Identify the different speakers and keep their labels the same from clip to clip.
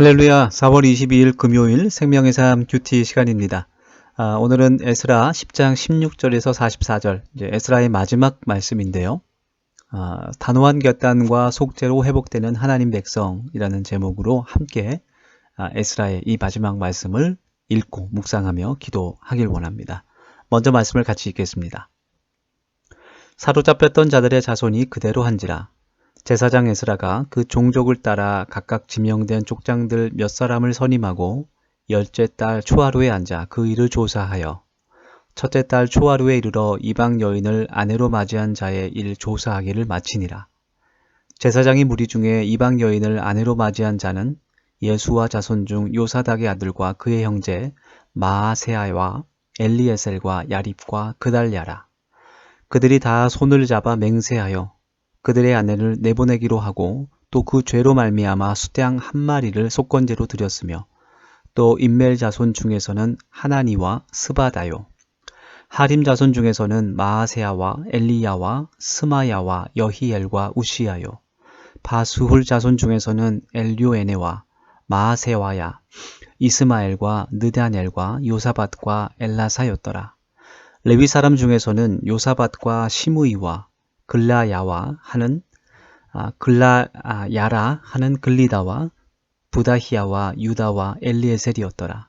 Speaker 1: 할렐루야 4월 22일 금요일 생명의 삶 큐티 시간입니다. 아, 오늘은 에스라 10장 16절에서 44절 이제 에스라의 마지막 말씀인데요. 아, 단호한 결단과 속죄로 회복되는 하나님 백성이라는 제목으로 함께 아, 에스라의 이 마지막 말씀을 읽고 묵상하며 기도하길 원합니다. 먼저 말씀을 같이 읽겠습니다. 사로잡혔던 자들의 자손이 그대로 한지라 제사장 에스라가 그 종족을 따라 각각 지명된 족장들 몇 사람을 선임하고 열째 딸 초하루에 앉아 그 일을 조사하여 첫째 딸 초하루에 이르러 이방 여인을 아내로 맞이한 자의 일 조사하기를 마치니라. 제사장이 무리 중에 이방 여인을 아내로 맞이한 자는 예수와 자손 중 요사닥의 아들과 그의 형제 마아세아와 엘리에셀과 야립과 그달랴라. 그들이 다 손을 잡아 맹세하여 그들의 아내를 내보내기로 하고 또 그 죄로 말미암아 수양 한 마리를 속건제로 드렸으며 또 인멜 자손 중에서는 하나니와 스바다요. 하림 자손 중에서는 마아세아와 엘리야와 스마야와 여히엘과 우시야요. 바수훌 자손 중에서는 엘료에네와 마아세와야 이스마엘과 느다넬과 요사밭과 엘라사였더라. 레위 사람 중에서는 요사밭과 시무이와 글라야와 하는 아, 글라야라 하는 글리다와 부다히야와 유다와 엘리에셀이었더라.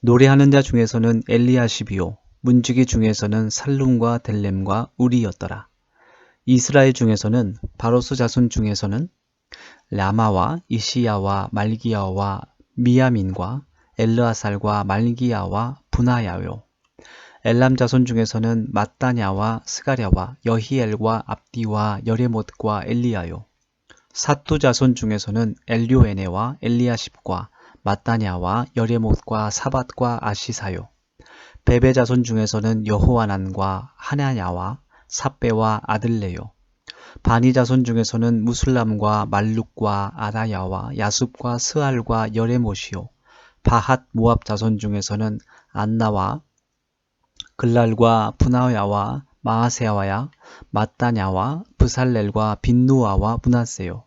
Speaker 1: 노래하는 자 중에서는 엘리아시비오, 문지기 중에서는 살룸과 델렘과 우리였더라. 이스라엘 중에서는 바로스 자손 중에서는 라마와 이시야와 말기야와 미야민과 엘르아살과 말기야와 분하야요. 엘람 자손 중에서는 마따냐와 스가랴와 여히엘과 압디와 여레못과 엘리야요. 사투 자손 중에서는 엘료에네와 엘리아십과 마따냐와 여레못과 사밧과 아시사요. 베베 자손 중에서는 여호와난과 하나냐와 사베와 아들레요. 바니 자손 중에서는 무슬람과 말룩과 아다야와 야숲과 스알과 여레못이요. 바핫 모압 자손 중에서는 안나와 글랄과 분하야와 마하세와야 마따냐와 브살렐과 빈누아와 문하세요.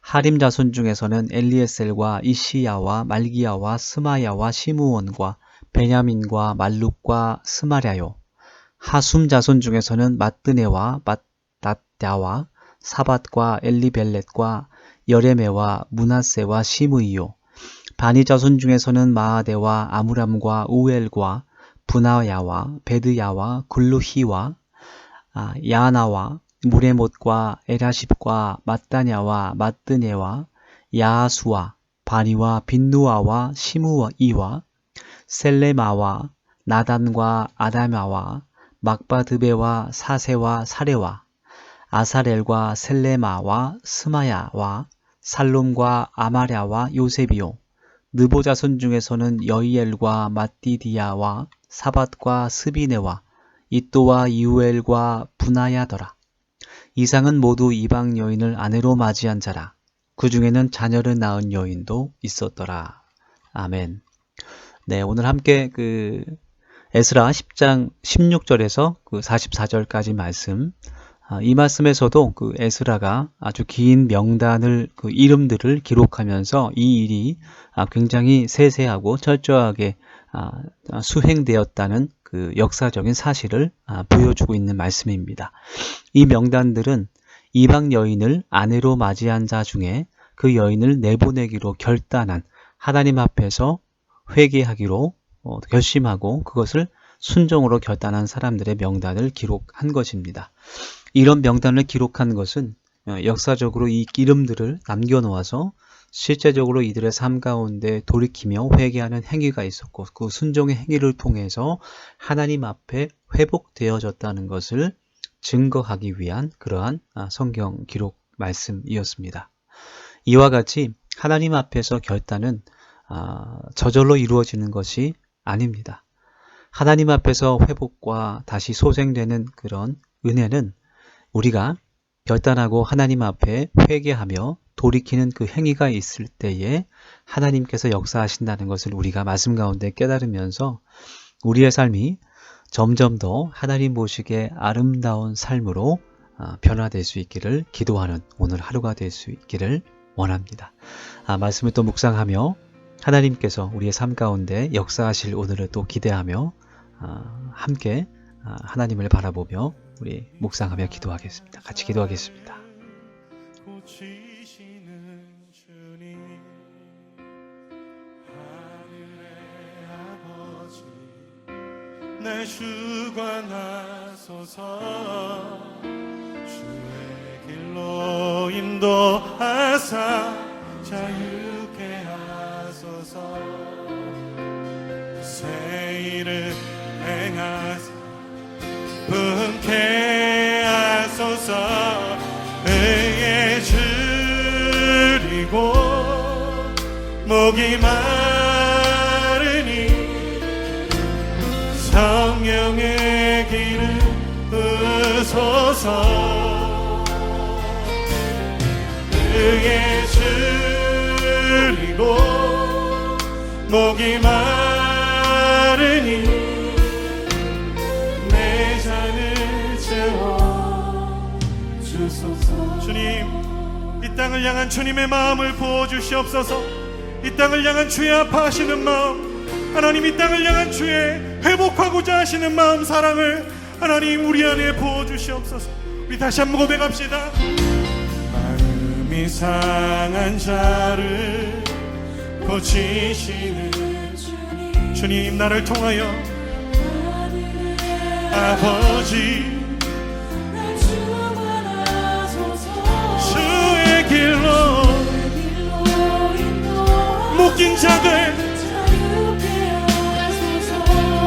Speaker 1: 하림 자손 중에서는 엘리에셀과 이시야와 말기야와 스마야와 시무원과 베냐민과 말룩과 스마랴요. 하숨 자손 중에서는 마뜨네와 마따야와 사밧과 엘리벨렛과 여레메와 문하세와 시무이요. 바니 자손 중에서는 마하데와 아무람과 우엘과 분하야와 베드야와 굴루히와 아, 야나와 무레못과 에라십과 마따냐와 마뜨네와 야수와 바니와 빈누아와 시무이와 셀레마와 나단과 아다마와 막바드베와 사세와 사레와 아사렐과 셀레마와 스마야와 살롬과 아마랴와 요셉이요. 느보자손 중에서는 여이엘과 마띠디야와 사밧과 스비네와 이또와 이우엘과 분하야더라. 이상은 모두 이방 여인을 아내로 맞이한 자라. 그 중에는 자녀를 낳은 여인도 있었더라. 아멘. 네, 오늘 함께 그 에스라 10장 16절에서 그 44절까지 말씀. 아, 이 말씀에서도 그 에스라가 아주 긴 명단을 그 이름들을 기록하면서 이 일이 아, 굉장히 세세하고 철저하게 아, 수행되었다는 그 역사적인 사실을 아, 보여주고 있는 말씀입니다. 이 명단들은 이방 여인을 아내로 맞이한 자 중에 그 여인을 내보내기로 결단한 하나님 앞에서 회개하기로 어, 결심하고 그것을 순종으로 결단한 사람들의 명단을 기록한 것입니다. 이런 명단을 기록한 것은 어, 역사적으로 이 이름들을 남겨놓아서 실제적으로 이들의 삶 가운데 돌이키며 회개하는 행위가 있었고 그 순종의 행위를 통해서 하나님 앞에 회복되어졌다는 것을 증거하기 위한 그러한 아, 성경 기록 말씀이었습니다. 이와 같이 하나님 앞에서 결단은 아, 저절로 이루어지는 것이 아닙니다. 하나님 앞에서 회복과 다시 소생되는 그런 은혜는 우리가 결단하고 하나님 앞에 회개하며 돌이키는 그 행위가 있을 때에 하나님께서 역사하신다는 것을 우리가 말씀 가운데 깨달으면서 우리의 삶이 점점 더 하나님 보시기에 아름다운 삶으로 아, 변화될 수 있기를 기도하는 오늘 하루가 될 수 있기를 원합니다. 아, 말씀을 또 묵상하며 하나님께서 우리의 삶 가운데 역사하실 오늘을 또 기대하며 아, 함께 아, 하나님을 바라보며 우리 묵상하며 기도하겠습니다. 같이 기도하겠습니다.
Speaker 2: 내 주관하소서 주의 길로 인도하사 자유케 하소서. 새 일을 행하사 분케 하소서. 의에 줄이고 목이 마 목이 마르니 내 잔을 채워 주소서. 주님 이 땅을 향한 주님의 마음을 부어주시옵소서. 이 땅을 향한 주의 아파하시는 마음 하나님 이 땅을 향한 주의 회복하고자 하시는 마음 사랑을 하나님 우리 안에 부어주시옵소서. 우리 다시 한번 고백합시다. 마음이 상한 자를 고치시는 주님 나를 통하여 아버지 주의 길로 묶인 자들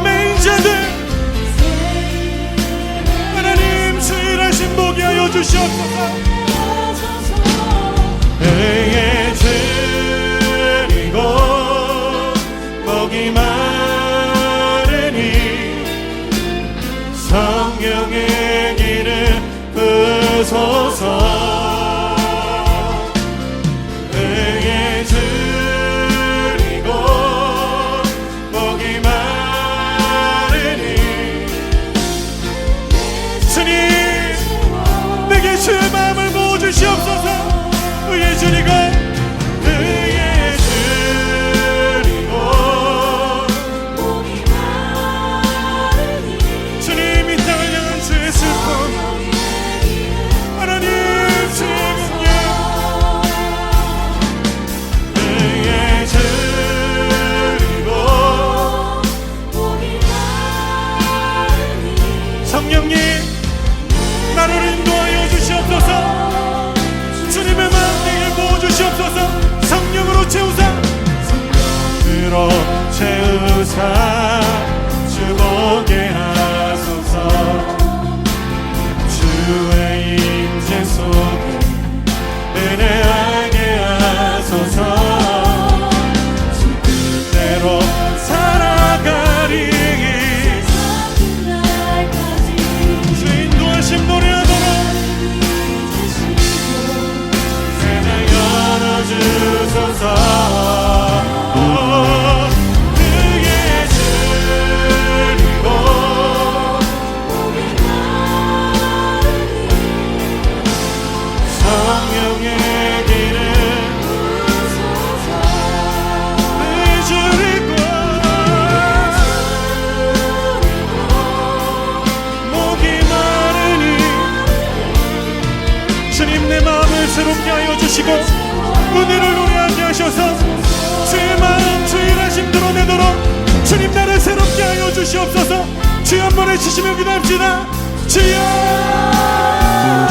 Speaker 2: 매인 자들 하나님 주일하신 복이 하여 주시옵소서 성령의 길을 으소서 성령님 나를 인도하여 주시옵소서. 주님의 마음 내게 부어주시옵소서. 성령으로 채우사. 성령으로 채우사 내 마음을 새롭게 하여 주시고 은혜를 노래하게 하셔서 주의 마음 주의 일하심 드러내도록 주님 나를 새롭게 하여 주시옵소서. 주여 한 번에 치시며 기도합시다. 주여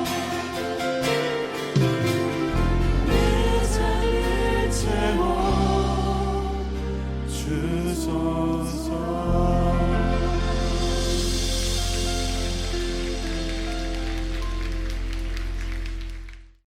Speaker 2: song.